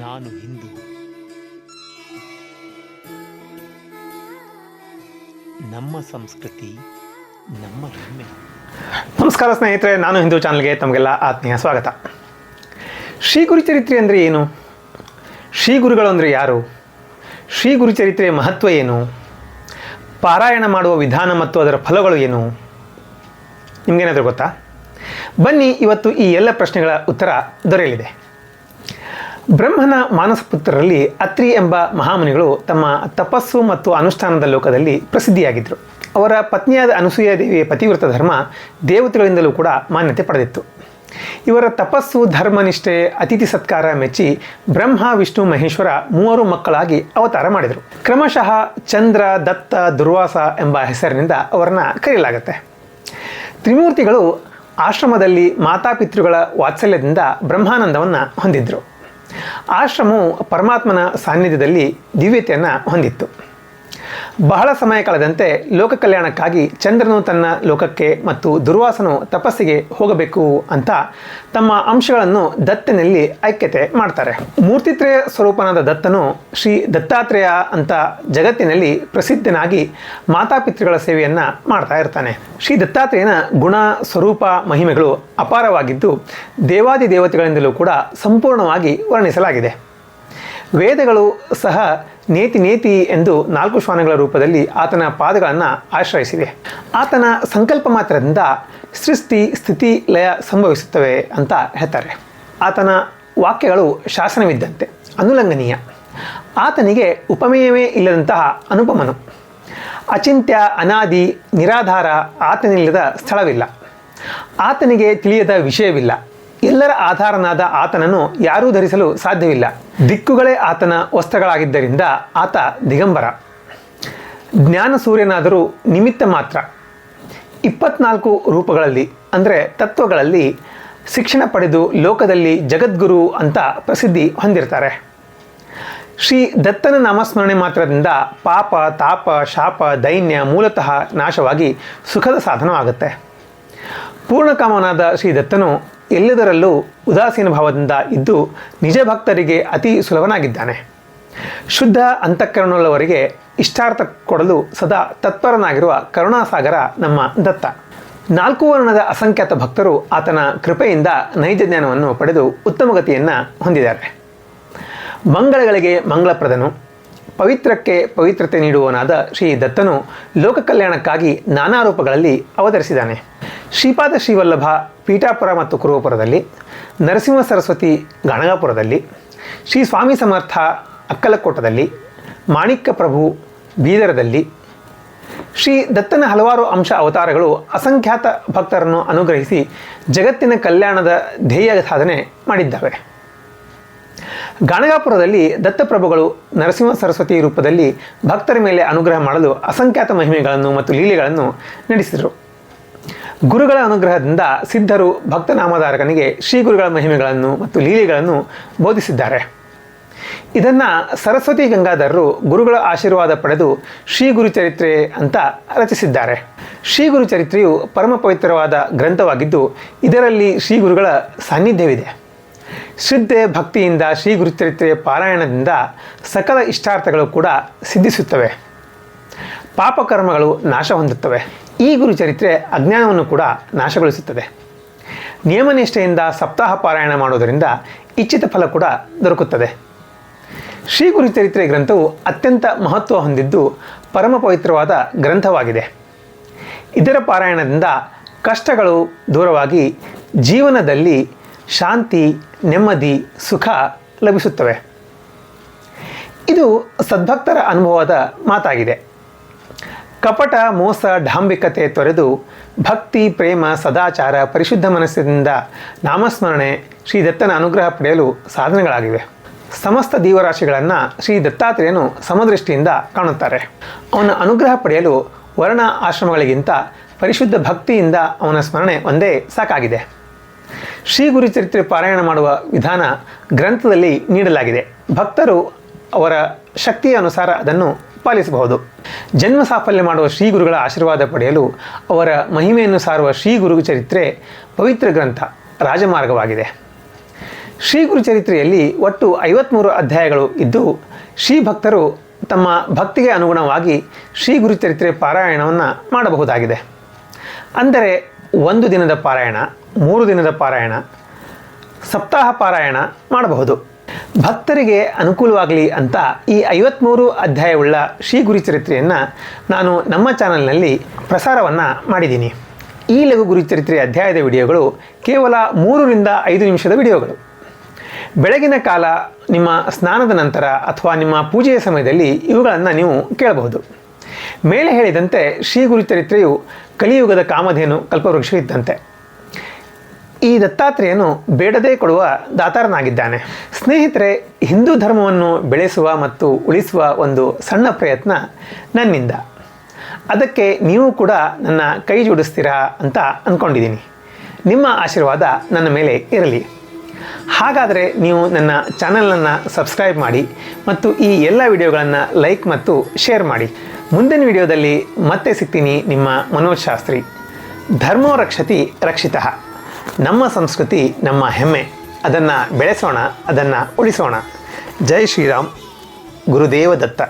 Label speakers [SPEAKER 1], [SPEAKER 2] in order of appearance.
[SPEAKER 1] ನಾನು ಹಿಂದೂ. ನಮ್ಮ ಸಂಸ್ಕೃತಿ, ನಮ್ಮ ಹೆಮ್ಮೆ.
[SPEAKER 2] ನಮಸ್ಕಾರ ಸ್ನೇಹಿತರೆ, ನಾನು ಹಿಂದೂ ಚಾನಲ್ಗೆ ತಮಗೆಲ್ಲ ಆತ್ಮೀಯ ಸ್ವಾಗತ. ಶ್ರೀ ಗುರುಚರಿತ್ರೆ ಅಂದರೆ ಏನು? ಶ್ರೀ ಗುರುಗಳು ಅಂದರೆ ಯಾರು? ಶ್ರೀ ಗುರುಚರಿತ್ರೆಯ ಮಹತ್ವ ಏನು? ಪಾರಾಯಣ ಮಾಡುವ ವಿಧಾನ ಮತ್ತು ಅದರ ಫಲಗಳು ಏನು? ನಿಮಗೇನಾದರೂ ಗೊತ್ತಾ? ಬನ್ನಿ, ಇವತ್ತು ಈ ಎಲ್ಲ ಪ್ರಶ್ನೆಗಳ ಉತ್ತರ ದೊರೆಯಲಿದೆ. ಬ್ರಹ್ಮನ ಮಾನಸಪುತ್ರರಲ್ಲಿ ಅತ್ರಿ ಎಂಬ ಮಹಾಮುನಿಗಳು ತಮ್ಮ ತಪಸ್ಸು ಮತ್ತು ಅನುಷ್ಠಾನದ ಲೋಕದಲ್ಲಿ ಪ್ರಸಿದ್ಧಿಯಾಗಿದ್ದರು. ಅವರ ಪತ್ನಿಯಾದ ಅನಸೂಯ ದೇವಿಯ ಪತಿವ್ರತ ಧರ್ಮ ದೇವತೆಗಳಿಂದಲೂ ಕೂಡ ಮಾನ್ಯತೆ ಪಡೆದಿತ್ತು. ಇವರ ತಪಸ್ಸು ಧರ್ಮನಿಷ್ಠೆ ಅತಿಥಿ ಸತ್ಕಾರ ಮೆಚ್ಚಿ ಬ್ರಹ್ಮ, ವಿಷ್ಣು, ಮಹೇಶ್ವರ ಮೂವರು ಮಕ್ಕಳಾಗಿ ಅವತಾರ ಮಾಡಿದರು. ಕ್ರಮಶಃ ಚಂದ್ರ, ದತ್ತ, ದುರ್ವಾಸ ಎಂಬ ಹೆಸರಿನಿಂದ ಅವರನ್ನು ಕರೆಯಲಾಗುತ್ತೆ. ತ್ರಿಮೂರ್ತಿಗಳು ಆಶ್ರಮದಲ್ಲಿ ಮಾತಾಪಿತೃಗಳ ವಾತ್ಸಲ್ಯದಿಂದ ಬ್ರಹ್ಮಾನಂದವನ್ನು ಹೊಂದಿದ್ದರು ಆಶ್ರಮವು ಪರಮಾತ್ಮನ ಸಾನ್ನಿಧ್ಯದಲ್ಲಿ ದಿವ್ಯತೆಯನ್ನು ಹೊಂದಿತ್ತು. ಬಹಳ ಸಮಯ ಕಳೆದಂತೆ ಲೋಕ ಕಲ್ಯಾಣಕ್ಕಾಗಿ ಚಂದ್ರನು ತನ್ನ ಲೋಕಕ್ಕೆ ಮತ್ತು ದುರ್ವಾಸನು ತಪಸ್ಸಿಗೆ ಹೋಗಬೇಕು ಅಂತ ತಮ್ಮ ಅಂಶಗಳನ್ನು ದತ್ತನಲ್ಲಿ ಐಕ್ಯತೆ ಮಾಡ್ತಾರೆ. ಮೂರ್ತಿತ್ರಯ ಸ್ವರೂಪನಾದ ದತ್ತನು ಶ್ರೀ ದತ್ತಾತ್ರೇಯ ಅಂತ ಜಗತ್ತಿನಲ್ಲಿ ಪ್ರಸಿದ್ಧನಾಗಿ ಮಾತಾಪಿತೃಗಳ ಸೇವೆಯನ್ನು ಮಾಡ್ತಾ ಇರ್ತಾನೆ. ಶ್ರೀ ದತ್ತಾತ್ರೇಯನ ಗುಣ, ಸ್ವರೂಪ, ಮಹಿಮೆಗಳು ಅಪಾರವಾಗಿದ್ದು ದೇವಾದಿ ದೇವತೆಗಳಿಂದಲೂ ಕೂಡ ಸಂಪೂರ್ಣವಾಗಿ ವರ್ಣಿಸಲಾಗಿದೆ. ವೇದಗಳು ಸಹ ನೇತಿ ನೇತಿ ಎಂದು ನಾಲ್ಕು ಶ್ವಾನಗಳ ರೂಪದಲ್ಲಿ ಆತನ ಪಾದಗಳನ್ನು ಆಶ್ರಯಿಸಿವೆ. ಆತನ ಸಂಕಲ್ಪ ಮಾತ್ರದಿಂದ ಸೃಷ್ಟಿ, ಸ್ಥಿತಿ, ಲಯ ಸಂಭವಿಸುತ್ತವೆ ಅಂತ ಹೇಳ್ತಾರೆ. ಆತನ ವಾಕ್ಯಗಳು ಶಾಸನವಿದ್ದಂತೆ, ಅನುಲಂಘನೀಯ. ಆತನಿಗೆ ಉಪಮೇಯವೇ ಇಲ್ಲದಂತಹ ಅನುಪಮನು. ಅಚಿಂತ್ಯ, ಅನಾದಿ, ನಿರಾಧಾರ ಆತನಿಲ್ಲದ ಸ್ಥಳವಿಲ್ಲ. ಆತನಿಗೆ ತಿಳಿಯದ ವಿಷಯವಿಲ್ಲ. ಎಲ್ಲರ ಆಧಾರನಾದ ಆತನನ್ನು ಯಾರೂ ಧರಿಸಲು ಸಾಧ್ಯವಿಲ್ಲ. ದಿಕ್ಕುಗಳೇ ಆತನ ವಸ್ತ್ರಗಳಾಗಿದ್ದರಿಂದ ಆತ ದಿಗಂಬರ. ಜ್ಞಾನ ಸೂರ್ಯನಾದರೂ ನಿಮಿತ್ತ ಮಾತ್ರ. ಇಪ್ಪತ್ನಾಲ್ಕು ರೂಪಗಳಲ್ಲಿ, ಅಂದರೆ ತತ್ವಗಳಲ್ಲಿ ಶಿಕ್ಷಣ ಪಡೆದು ಲೋಕದಲ್ಲಿ ಜಗದ್ಗುರು ಅಂತ ಪ್ರಸಿದ್ಧಿ ಹೊಂದಿರ್ತಾರೆ. ಶ್ರೀ ದತ್ತನ ನಾಮಸ್ಮರಣೆ ಮಾತ್ರದಿಂದ ಪಾಪ, ತಾಪ, ಶಾಪ, ದೈನ್ಯ ಮೂಲತಃ ನಾಶವಾಗಿ ಸುಖದ ಸಾಧನವಾಗುತ್ತೆ. ಪೂರ್ಣಕಾಮನಾದ ಶ್ರೀ ದತ್ತನು ಎಲ್ಲದರಲ್ಲೂ ಉದಾಸೀನ ಭಾವದಿಂದ ಇದ್ದು ನಿಜ ಭಕ್ತರಿಗೆ ಅತಿ ಸುಲಭನಾಗಿದ್ದಾನೆ. ಶುದ್ಧ ಅಂತಃಕರಣವುಳ್ಳವರಿಗೆ ಇಷ್ಟಾರ್ಥ ಕೊಡಲು ಸದಾ ತತ್ಪರನಾಗಿರುವ ಕರುಣಾಸಾಗರ ನಮ್ಮ ದತ್ತ. ನಾಲ್ಕು ವರ್ಣದ ಅಸಂಖ್ಯಾತ ಭಕ್ತರು ಆತನ ಕೃಪೆಯಿಂದ ನೈಜ ಜ್ಞಾನವನ್ನು ಪಡೆದು ಉತ್ತಮ ಗತಿಯನ್ನು ಹೊಂದಿದ್ದಾರೆ. ಮಂಗಳಗಳಿಗೆ ಮಂಗಳಪ್ರದನು. ಪವಿತ್ರಕ್ಕೆ ಪವಿತ್ರತೆ ನೀಡುವವನಾದ ಶ್ರೀ ದತ್ತನು ಲೋಕ ಕಲ್ಯಾಣಕ್ಕಾಗಿ ನಾನಾ ರೂಪಗಳಲ್ಲಿ ಅವತರಿಸಿದ್ದಾನೆ. ಶ್ರೀಪಾದ ಶ್ರೀವಲ್ಲಭ ಪೀಠಾಪುರ ಮತ್ತು ಕುರುವಪುರದಲ್ಲಿ, ನರಸಿಂಹ ಸರಸ್ವತಿ ಗಣಗಾಪುರದಲ್ಲಿ, ಶ್ರೀ ಸ್ವಾಮಿ ಸಮರ್ಥ ಅಕ್ಕಲಕೋಟದಲ್ಲಿ, ಮಾಣಿಕ್ಯ ಪ್ರಭು ಬೀದರದಲ್ಲಿ, ಶ್ರೀ ದತ್ತನ ಹಲವಾರು ಅಂಶ ಅವತಾರಗಳು ಅಸಂಖ್ಯಾತ ಭಕ್ತರನ್ನು ಅನುಗ್ರಹಿಸಿ ಜಗತ್ತಿನ ಕಲ್ಯಾಣದ ಧ್ಯೇಯ ಸಾಧನೆ ಮಾಡಿದ್ದಾವೆ. ಗಾಣಗಾಪುರದಲ್ಲಿ ದತ್ತಪ್ರಭುಗಳು ನರಸಿಂಹ ಸರಸ್ವತಿ ರೂಪದಲ್ಲಿ ಭಕ್ತರ ಮೇಲೆ ಅನುಗ್ರಹ ಮಾಡಲು ಅಸಂಖ್ಯಾತ ಮಹಿಮೆಗಳನ್ನು ಮತ್ತು ಲೀಲೆಗಳನ್ನು ನಡೆಸಿದರು. ಗುರುಗಳ ಅನುಗ್ರಹದಿಂದ ಸಿದ್ಧರು ಭಕ್ತನಾಮಧಾರಕನಿಗೆ ಶ್ರೀ ಗುರುಗಳ ಮಹಿಮೆಗಳನ್ನು ಮತ್ತು ಲೀಲೆಗಳನ್ನು ಬೋಧಿಸಿದ್ದಾರೆ. ಇದನ್ನು ಸರಸ್ವತಿ ಗಂಗಾಧರರು ಗುರುಗಳ ಆಶೀರ್ವಾದ ಪಡೆದು ಶ್ರೀ ಗುರುಚರಿತ್ರೆ ಅಂತ ರಚಿಸಿದ್ದಾರೆ. ಶ್ರೀ ಗುರುಚರಿತ್ರೆಯು ಪರಮ ಪವಿತ್ರವಾದ ಗ್ರಂಥವಾಗಿದ್ದು ಇದರಲ್ಲಿ ಶ್ರೀ ಗುರುಗಳ ಸಾನ್ನಿಧ್ಯವಿದೆ. ಶ್ರದ್ಧೆ ಭಕ್ತಿಯಿಂದ ಶ್ರೀ ಗುರುಚರಿತ್ರೆಯ ಪಾರಾಯಣದಿಂದ ಸಕಲ ಇಷ್ಟಾರ್ಥಗಳು ಕೂಡ ಸಿದ್ಧಿಸುತ್ತವೆ. ಪಾಪಕರ್ಮಗಳು ನಾಶ ಹೊಂದುತ್ತವೆ. ಈ ಗುರುಚರಿತ್ರೆ ಅಜ್ಞಾನವನ್ನು ಕೂಡ ನಾಶಗೊಳಿಸುತ್ತದೆ. ನಿಯಮನಿಷ್ಠೆಯಿಂದ ಸಪ್ತಾಹ ಪಾರಾಯಣ ಮಾಡುವುದರಿಂದ ಇಚ್ಛಿತ ಫಲ ಕೂಡ ದೊರಕುತ್ತದೆ. ಶ್ರೀ ಗುರುಚರಿತ್ರೆ ಗ್ರಂಥವು ಅತ್ಯಂತ ಮಹತ್ವ ಹೊಂದಿದ್ದು ಪರಮ ಪವಿತ್ರವಾದ ಗ್ರಂಥವಾಗಿದೆ. ಇದರ ಪಾರಾಯಣದಿಂದ ಕಷ್ಟಗಳು ದೂರವಾಗಿ ಜೀವನದಲ್ಲಿ ಶಾಂತಿ, ನೆಮ್ಮದಿ, ಸುಖ ಲಭಿಸುತ್ತವೆ. ಇದು ಸದ್ಭಕ್ತರ ಅನುಭವದ ಮಾತಾಗಿದೆ. ಕಪಟ, ಮೋಸ, ಡಾಂಬಿಕತೆ ತೊರೆದು ಭಕ್ತಿ, ಪ್ರೇಮ, ಸದಾಚಾರ, ಪರಿಶುದ್ಧ ಮನಸ್ಸಿನಿಂದ ನಾಮಸ್ಮರಣೆ ಶ್ರೀ ದತ್ತನ ಅನುಗ್ರಹ ಪಡೆಯಲು ಸಾಧನೆಗಳಾಗಿವೆ. ಸಮಸ್ತ ದೀವರಾಶಿಗಳನ್ನು ಶ್ರೀ ದತ್ತಾತ್ರೇಯನು ಸಮದೃಷ್ಟಿಯಿಂದ ಕಾಣುತ್ತಾರೆ. ಅವನ ಅನುಗ್ರಹ ಪಡೆಯಲು ವರ್ಣ ಆಶ್ರಮಗಳಿಗಿಂತ ಪರಿಶುದ್ಧ ಭಕ್ತಿಯಿಂದ ಅವನ ಸ್ಮರಣೆ ಒಂದೇ ಸಾಕಾಗಿದೆ. ಶ್ರೀ ಗುರುಚರಿತ್ರೆ ಪಾರಾಯಣ ಮಾಡುವ ವಿಧಾನ ಗ್ರಂಥದಲ್ಲಿ ನೀಡಲಾಗಿದೆ. ಭಕ್ತರು ಅವರ ಶಕ್ತಿಯ ಅನುಸಾರ ಅದನ್ನು ಪಾಲಿಸಬಹುದು. ಜನ್ಮ ಸಾಫಲ್ಯ ಮಾಡುವ ಶ್ರೀ ಗುರುಗಳ ಆಶೀರ್ವಾದ ಪಡೆಯಲು ಅವರ ಮಹಿಮೆಯನ್ನು ಸಾರುವ ಶ್ರೀ ಗುರು ಚರಿತ್ರೆ ಪವಿತ್ರ ಗ್ರಂಥ ರಾಜಮಾರ್ಗವಾಗಿದೆ. ಶ್ರೀ ಗುರು ಚರಿತ್ರೆಯಲ್ಲಿ ಒಟ್ಟು ಐವತ್ತ್ಮೂರು ಅಧ್ಯಾಯಗಳು ಇದ್ದು ಶ್ರೀ ಭಕ್ತರು ತಮ್ಮ ಭಕ್ತಿಗೆ ಅನುಗುಣವಾಗಿ ಶ್ರೀ ಗುರುಚರಿತ್ರೆ ಪಾರಾಯಣವನ್ನು ಮಾಡಬಹುದಾಗಿದೆ. ಅಂದರೆ ಒಂದು ದಿನದ ಪಾರಾಯಣ, ಮೂರು ದಿನದ ಪಾರಾಯಣ, ಸಪ್ತಾಹ ಪಾರಾಯಣ ಮಾಡಬಹುದು. ಭಕ್ತರಿಗೆ ಅನುಕೂಲವಾಗಲಿ ಅಂತ ಈ ಐವತ್ತ್ಮೂರು ಅಧ್ಯಾಯವುಳ್ಳ ಶ್ರೀ ಗುರುಚರಿತ್ರೆಯನ್ನು ನಾನು ನಮ್ಮ ಚಾನಲ್ನಲ್ಲಿ ಪ್ರಸಾರವನ್ನು ಮಾಡಿದ್ದೀನಿ. ಈ ಲಘು ಗುರುಚರಿತ್ರೆ ಅಧ್ಯಾಯದ ವಿಡಿಯೋಗಳು ಕೇವಲ ಮೂರರಿಂದ ಐದು ನಿಮಿಷದ ವಿಡಿಯೋಗಳು. ಬೆಳಗಿನ ಕಾಲ ನಿಮ್ಮ ಸ್ನಾನದ ನಂತರ ಅಥವಾ ನಿಮ್ಮ ಪೂಜೆಯ ಸಮಯದಲ್ಲಿ ಇವುಗಳನ್ನು ನೀವು ಕೇಳಬಹುದು. ಮೇಲೆ ಹೇಳಿದಂತೆ ಶ್ರೀ ಗುರುಚರಿತ್ರೆಯು ಕಲಿಯುಗದ ಕಾಮಧೇನು ಕಲ್ಪವೃಕ್ಷ ಇದ್ದಂತೆ ಈ ದತ್ತಾತ್ರೇಯನು ಬೇಡದೇ ಕೊಡುವ ದಾತಾರನಾಗಿದ್ದಾನೆ. ಸ್ನೇಹಿತರೆ, ಹಿಂದೂ ಧರ್ಮವನ್ನು ಬೆಳೆಸುವ ಮತ್ತು ಉಳಿಸುವ ಒಂದು ಸಣ್ಣ ಪ್ರಯತ್ನ ನನ್ನಿಂದ. ಅದಕ್ಕೆ ನೀವು ಕೂಡ ನನ್ನ ಕೈ ಜೋಡಿಸ್ತೀರಾ ಅಂತ ಅಂದ್ಕೊಂಡಿದ್ದೀನಿ ನಿಮ್ಮ ಆಶೀರ್ವಾದ ನನ್ನ ಮೇಲೆ ಇರಲಿ. ಹಾಗಾದರೆ ನೀವು ನನ್ನ ಚಾನಲನ್ನು ಸಬ್ಸ್ಕ್ರೈಬ್ ಮಾಡಿ ಮತ್ತು ಈ ಎಲ್ಲ ವಿಡಿಯೋಗಳನ್ನು ಲೈಕ್ ಮತ್ತು ಶೇರ್ ಮಾಡಿ. ಮುಂದಿನ ವಿಡಿಯೋದಲ್ಲಿ ಮತ್ತೆ ಸಿಗ್ತೀನಿ ನಿಮ್ಮ ಮನೋಜ್ ಶಾಸ್ತ್ರಿ. ಧರ್ಮೋ ರಕ್ಷತಿ ರಕ್ಷಿತಃ. ನಮ್ಮ ಸಂಸ್ಕೃತಿ ನಮ್ಮ ಹೆಮ್ಮೆ. ಅದನ್ನು ಬೆಳೆಸೋಣ, ಅದನ್ನು ಉಳಿಸೋಣ. ಜೈ ಶ್ರೀರಾಮ್. ಗುರುದೇವ ದತ್ತ